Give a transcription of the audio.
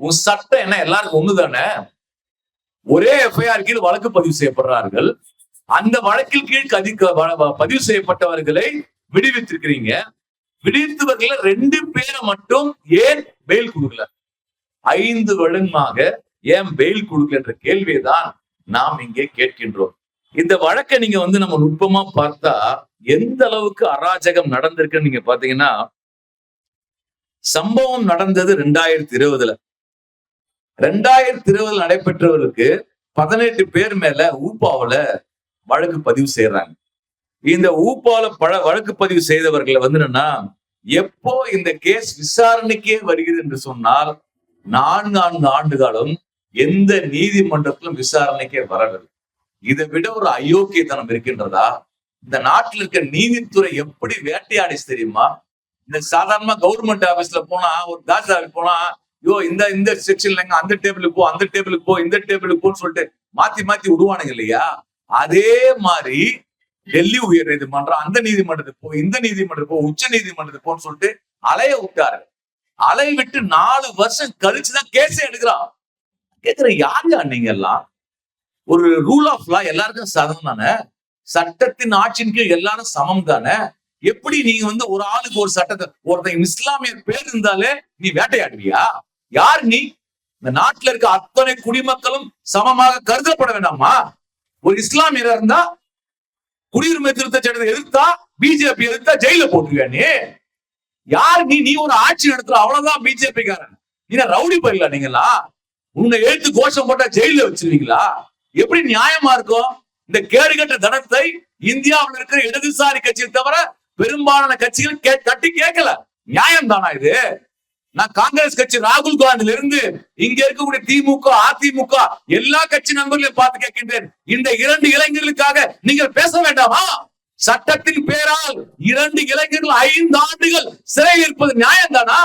உன் சட்டம் என்ன எல்லாருக்கும் ஒண்ணுதானே ஒரே எஃப்ஐஆர் கீழ் வழக்கு பதிவு செய்யப்படுறார்கள். அந்த வழக்கில் கீழ் கதி வ- வ- பதிவு செய்யப்பட்டவர்களை விடுவித்திருக்கிறீங்க. விடுவித்தவர்கள ரெண்டு பேரை மட்டும் ஏன் பெயில் கொடுக்கல? ஐந்து வருடமாக ஏன் பெயில் கொடுக்கல என்ற கேள்வியை தான் நாம் இங்கே கேட்கின்றோம். இந்த வழக்கை நீங்க வந்து நம்ம நுட்பமா பார்த்தா எந்த அளவுக்கு அராஜகம் நடந்திருக்குன்னு நீங்க பாத்தீங்கன்னா சம்பவம் நடந்தது ரெண்டாயிரத்தி இருபதுல. ரெண்டாயிரத்தி இருபதுல நடைபெற்றவருக்கு பதினெட்டு பேர் மேல ஊப்பாவில வழக்கு பதிவு செய்யறாங்க இந்த ஊப்பாவில பழ வழக்கு பதிவு செய்தவர்களை வந்து என்னன்னா எப்போ இந்த கேஸ் விசாரணைக்கே வருகிறது என்று சொன்னால் நான்கு நான்கு ஆண்டு காலம் எந்த நீதிமன்றத்திலும் விசாரணைக்கே வரவில்லை. இதை விட ஒரு அயோக்கியத்தனம் இருக்கின்றதா? இந்த நாட்டில் இருக்க நீதித்துறை எப்படி வேட்டையாடிச்சு தெரியுமா? இந்த சாதாரணமா கவர்மெண்ட் ஆபீஸ்ல போனா ஒரு தாஸ் போனா ஐயோ இந்த இந்த செக்ஷன்ல அந்த டேபிளுக்கு போ அந்த டேபிளுக்கு போ இந்த டேபிளுக்கு போன்னு சொல்லிட்டு மாத்தி மாத்தி விடுவானுங்க இல்லையா? அதே மாதிரி டெல்லி உயர் நீதிமன்றம் அந்த நீதிமன்றத்துக்கு போ இந்த நீதிமன்றத்துக்கு போ உச்ச நீதிமன்றத்துக்கு போன்னு சொல்லிட்டு அலைய விட்டாரு. அலைய விட்டு நாலு வருஷம் கழிச்சுதான் கேஸே எடுக்கிறான். கேக்குற யார் யார் நீங்க எல்லாம்? ஒரு ரூல் ஆஃப் லா எல்லாருக்கும் சதம் தானே? சட்டத்தின் ஆட்சியின் கீழ் எல்லாரும் சமம் தானே? எப்படி நீங்க வந்து ஒரு ஆளுக்கு ஒரு சட்டத்தை ஒருத்தன் இஸ்லாமியர் பேர் இருந்தாலே நீ வேட்டையாடுவியா? யார் நீ? இந்த நாட்டுல இருக்க அத்தனை குடிமக்களும் சமமாக கருதப்பட வேண்டாமா? ஒரு இஸ்லாமியர் இருந்தா குடியுரிமை திருத்த சட்டத்தை எதிர்த்தா பிஜேபி எதிர்த்தா ஜெயில போட்டுருவியா நீ? யார் நீ? நீ ஒரு ஆட்சி நடத்துற அவ்வளவுதான் பிஜேபி காரன் நீங்க ரவுடி போயிடல நீங்களா? உன்னை எழுத்து கோஷம் போட்டா ஜெயில வச்சிருவீங்களா? எப்படி நியாயமா இருக்கும்? இந்த கேடுகட்ட தனத்தை இந்தியாவில் இருக்கிற இடதுசாரி கட்சியை தவிர பெரும்பாலான கட்சிகள் கே- கேட்கல. நியாயம் தானா இது? நான் காங்கிரஸ் கட்சி ராகுல் காந்தில இருந்து இங்க இருக்கக்கூடிய திமுக அதிமுக எல்லா கட்சி நண்பர்களையும் பார்த்து கேட்கின்றேன். இந்த இரண்டு இளைஞர்களுக்காக நீங்கள் பேச வேண்டாமா? சட்டத்தின் பேரால் இரண்டு இளைஞர்கள் ஐந்து ஆண்டுகள் சிறையில் இருப்பது நியாயம் தானா